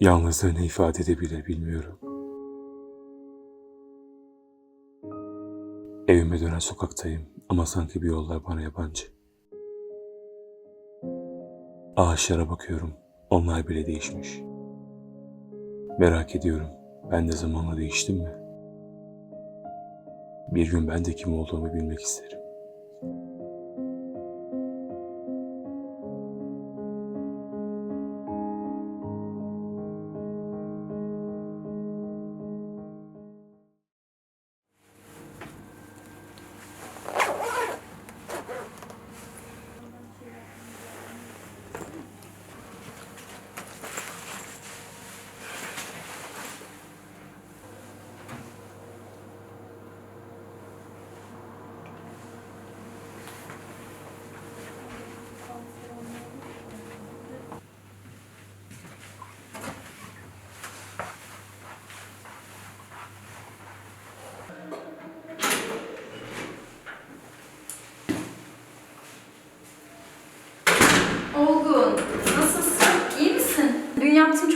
Yalnızlığı ne ifade edebilir bilmiyorum. Evime dönen sokaktayım ama sanki bir yollar bana yabancı. Ağaçlara bakıyorum, onlar bile değişmiş. Merak ediyorum, ben de zamanla değiştim mi? Bir gün ben de kim olduğumu bilmek isterim.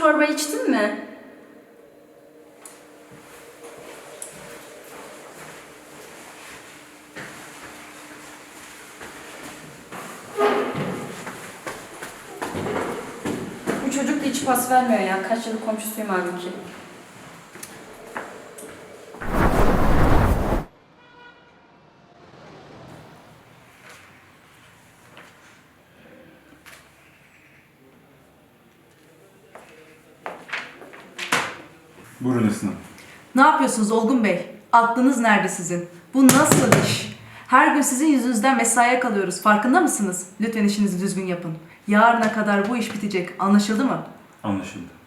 Çorba içtin mi? Bu çocuk da hiç pas vermiyor ya. Kaç yıllık komşusuyum halbuki. Buyurun Esin Ne yapıyorsunuz Olgun Bey? Aklınız nerede sizin? Bu nasıl iş? Her gün sizin yüzünüzden mesaiye kalıyoruz. Farkında mısınız? Lütfen işinizi düzgün yapın. Yarına kadar bu iş bitecek. Anlaşıldı mı? Anlaşıldı.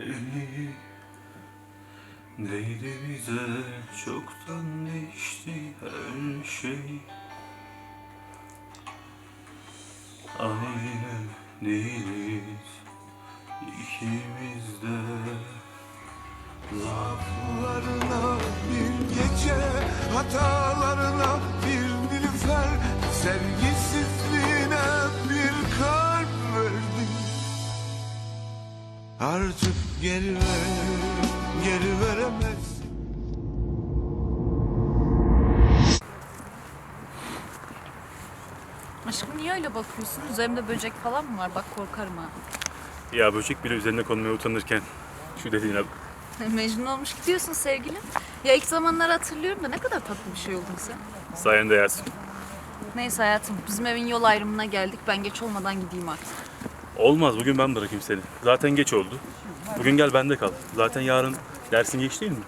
Eli değdi bize çoktan değişti her şey? Aynı değiliz ikimiz de. Zaaflarına bir gece Hatalarına bir nilüfer. Sevgisizliğine Artık geri ver, geri veremez Aşkım niye öyle bakıyorsun? Üzerimde böcek falan mı var? Bak korkarım ha. Ya böcek bile üzerine konmaya utanırken şu dediğine bak. Mecnun olmuş gidiyorsun sevgilim. Ya ilk zamanlar hatırlıyorum da ne kadar tatlı bir şey oldun sen. Sayende yersin. Neyse hayatım bizim evin yol ayrımına geldik. Ben geç olmadan gideyim artık. Olmaz bugün ben bırakayım seni. Zaten geç oldu. Bugün gel bende kal. Zaten yarın dersin geç değil mi?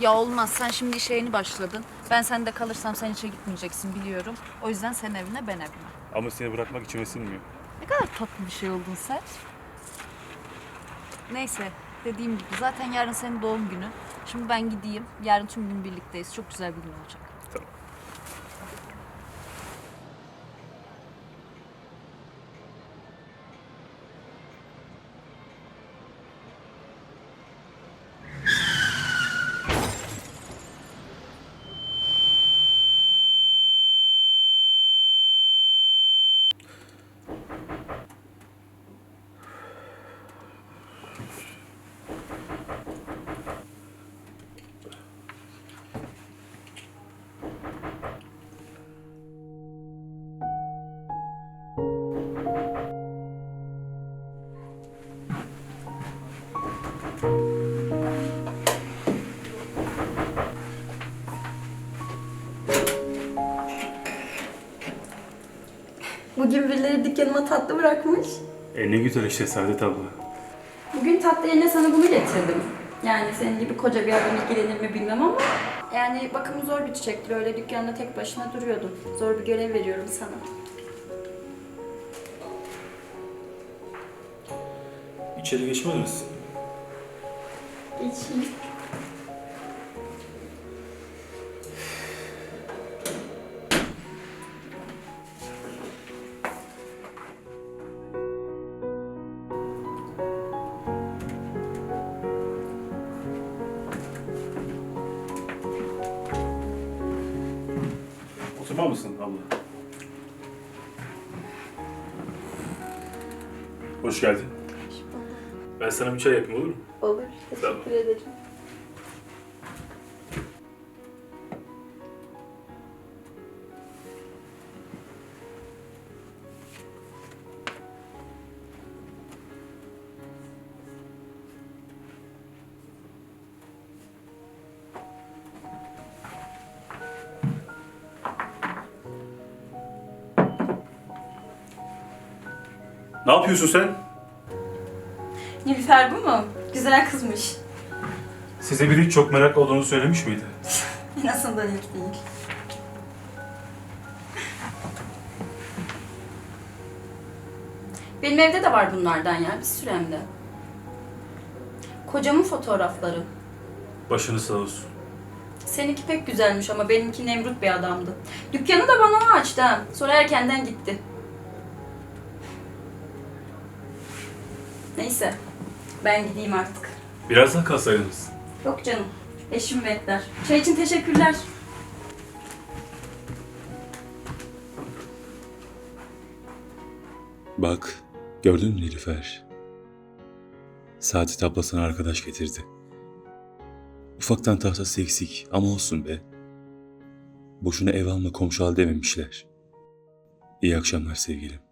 Ya olmaz sen şimdi işe yeni başladın. Ben sende kalırsam sen işe gitmeyeceksin biliyorum. O yüzden sen evine ben evime. Ama seni bırakmak içime sinmiyor. Ne kadar tatlı bir şey oldun sen. Neyse dediğim gibi zaten yarın senin doğum günün. Şimdi ben gideyim. Yarın tüm gün birlikteyiz. Çok güzel bir gün olacak. Bugün birileri dükkanıma tatlı bırakmış. E ne güzel işte Saadet abla. Bugün tatlı yerine sana bunu getirdim. Yani senin gibi koca bir adam ilgilenir mi bilmem ama yani bakımı zor bir çiçektir. Öyle dükkanda tek başına duruyordun. Zor bir görev veriyorum sana. İçeri geçmez misin? Geçeyim. Oturma mısın abla? Hoş geldin. Ben sana bir çay yapayım olur mu? Olur. Tamam. Teşekkür ederim. Ne yapıyorsun sen? Nilüfer bu mu? Güzel kızmış. Size biri çok meraklı olduğunu söylemiş miydi? En azından ilk değil. Benim evde de var bunlardan ya, bir sürü hem de. Kocamın fotoğrafları. Başını sağ olsun. Seninki pek güzelmiş ama benimki Nemrut bir adamdı. Dükkanı da bana o açtı ha. Sonra erkenden gitti. Neyse, ben gideyim artık. Biraz daha kalsaydınız. Yok canım, eşim bekler. Çay için teşekkürler. Bak, gördün mü Nilüfer? Saadet abla sana arkadaş getirdi. Ufaktan tahtası eksik ama olsun be. Boşuna ev alma komşu al dememişler. İyi akşamlar sevgilim.